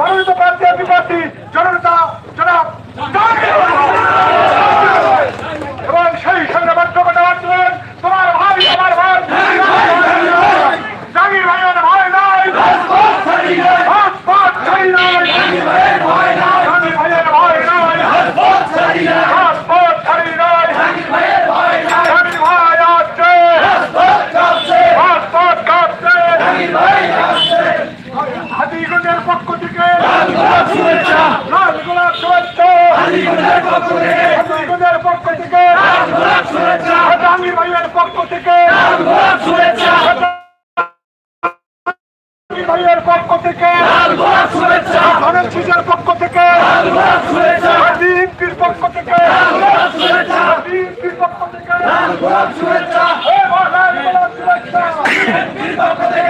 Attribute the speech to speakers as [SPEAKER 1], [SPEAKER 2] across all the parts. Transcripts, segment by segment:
[SPEAKER 1] মনোনীত প্রার্থী এমপি জনাব এবং সেই সংগ্রাম পক্ষ থেকে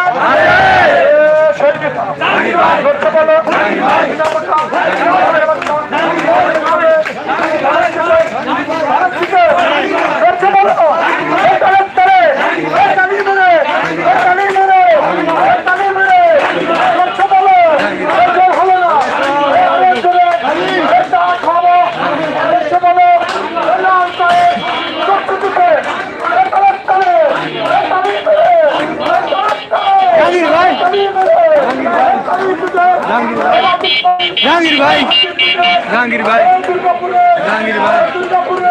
[SPEAKER 1] জাহাঙ্গীর
[SPEAKER 2] ভাই। জাহাঙ্গীর ভাই। জাহাঙ্গীর ভাই।